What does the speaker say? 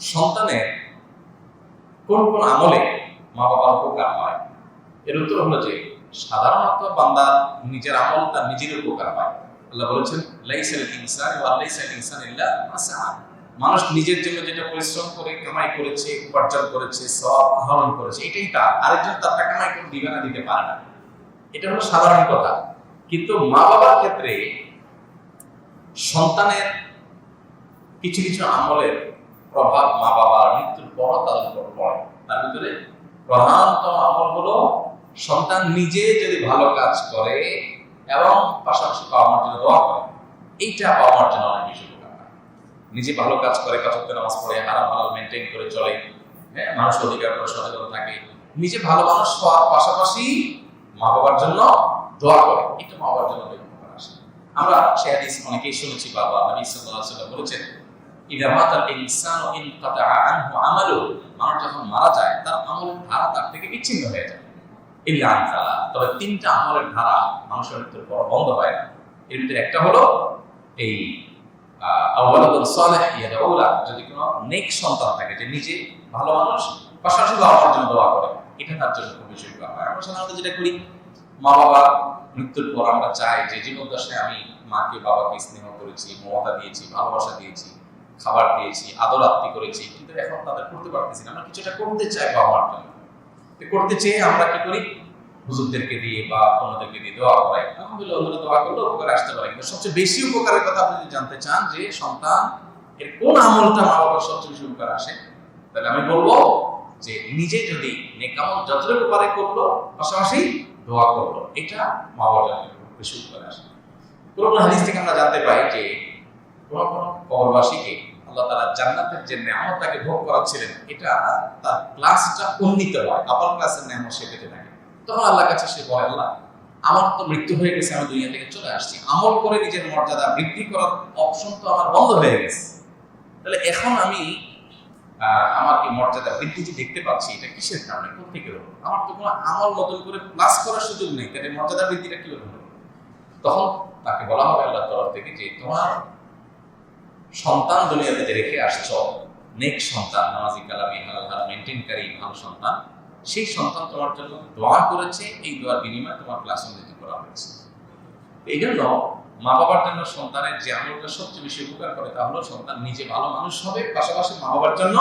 সন্তানের কোন কোন আমলে মা বাবার উপকার হয়? এর উত্তর হলো যে, সাধারণত বান্দার নিজের আমল তার নিজের উপকার হয়। আল্লাহ বলেছেন, লাইসাল ইনসান ওয়া লাইসাল ইনসান ইল্লা মাসআ। মানুষ নিজের জন্য যেটা পরিশ্রম করে, কামাই করেছে, উপার্জন করেছে সব আহরণ করেছে, এটাই তার। আরেকজন তারটা কামাই করে দিবে না দিতে পারে না। এটা হলো সাধারণ কথা। কিন্তু মা বাবার ক্ষেত্রে সন্তানের কিছু কিছু আমলের প্রভাব মা বাবার মৃত্যুর পর তাদের উপর পড়ে তার ভিতরে প্রধানতম আমল হলো, সন্তান নিজে যদি ভালো কাজ করে এবং পাশাপাশি বাবা মার জন্য দোয়া করে, এইটা বাবা মার জন্য অনেক বেশি উপকার। নিজে ভালো কাজ করে কাছাত্তর নামাজ পড়ে, হারাম হালাল মেনটেন করে চলে হ্যাঁ মানুষ অধিকার করে, সচেতন থাকে, নিজে ভালো মানুষ হওয়ার পাশাপাশি মা বাবার জন্য দোয়া করে, এটা মা বাবার জন্য আমরা সে হাদিস অনেকেই শুনেছি, বাবা নবী সাল্লাল্লাহু বলেছেন ইদা মাতাল ইনসানু আনহু আমালু। মানুষ যখন মারা যায়, তার আমলের ধারা তার থেকে বিচ্ছিন্ন হয়ে যায়। ইল্লা আনসালা তবে তিনটা আমলের ধারা মানুষের মৃত্যুর পর বন্ধ হয় না। এর ভিতরে একটা হলো এই আউ্বালাদুল সালেহ যদি কোনো নেক সন্তান থাকে যে নিজে ভালো মানুষ, পাশাপাশি বাবা মার জন্য দোয়া করে, এটা তার জন্য খুব বেশি হয়। আমরা সাধারণত যেটা করি মা বাবা মৃত্যুর পর আমরা চাই যে জীবদ্দশায় আমি মাকে, বাবাকে স্নেহ করেছি, মমতা দিয়েছি, ভালোবাসা দিয়েছি। খাবার দিয়েছি, আদর আত্মি করেছি, কিন্তু এখন তাদের করতে পারতেছি না। আমরা কিছুটা করতে চাই বাবা মার জন্য করতে চেয়ে আমরা কি করি? হুজুরদেরকে দিয়ে বা অন্যদেরকে দিয়ে দোয়া করাই। আলহামদুলিল্লাহ, অন্যরা দোয়া করলে উপকার আসতে পারে। কিন্তু সবচেয়ে বেশি উপকারের কথা আপনি যদি জানতে চান যে সন্তান, এর কোন আমলটা মা বাবার সবচেয়ে বেশি উপকার আসে, তাহলে আমি বলব যে নিজে যদি নেকামল যতটুকু পারে করল, পাশাপাশি দোয়া করল, এটা মা বাবার বেশি উপকার আসে। কোন হাদিস থেকে আমরা জানতে পাই যে কোন কোন কবরবাসীকে জান্নাতের যে নেমতটাকে ভোগ করাচ্ছিলেন, এটা তার ক্লাসটা উন্নীত হয় আপার ক্লাসের নেমত সে পেতে থাকে। তখন কাছে সে বলে, আল্লাহ, আমার তো মৃত্যু হয়ে গেছে, আমি দুনিয়া থেকে চলে আসছি। আমল করে নিজের মর্যাদা বৃদ্ধি করার অপশন তো আমার বন্ধ হয়ে গেছে। তাহলে এখন আমি আমার এই মর্যাদা বৃদ্ধি যে দেখতে পাচ্ছি, এটা কিসের কারণে? হলো? আমার তো কোনো আমল নতুন করে প্লাস করার সুযোগ নেই, তাহলে মর্যাদা বৃদ্ধিটা কীভাবে হলো তখন তাকে বলা হবে তরফ থেকে যে, তোমার সন্তান দুনিয়াতে রেখে আসছ, নেক সন্তান, নামাজি কালামি হালাল হাল মেনটেনকারী ভালো সন্তান, সেই সন্তান তোমার জন্য দোয়া করেছে, এই দোয়ার বিনিময়ে তোমার ক্লাস উন্নতি করা হয়েছে। এই জন্য মা বাবার জন্য সন্তানের যে আমলটা সবচেয়ে বেশি উপকার করে, তা হলো সন্তান নিজে ভালো মানুষ হবে, পাশাপাশি মা বাবার জন্য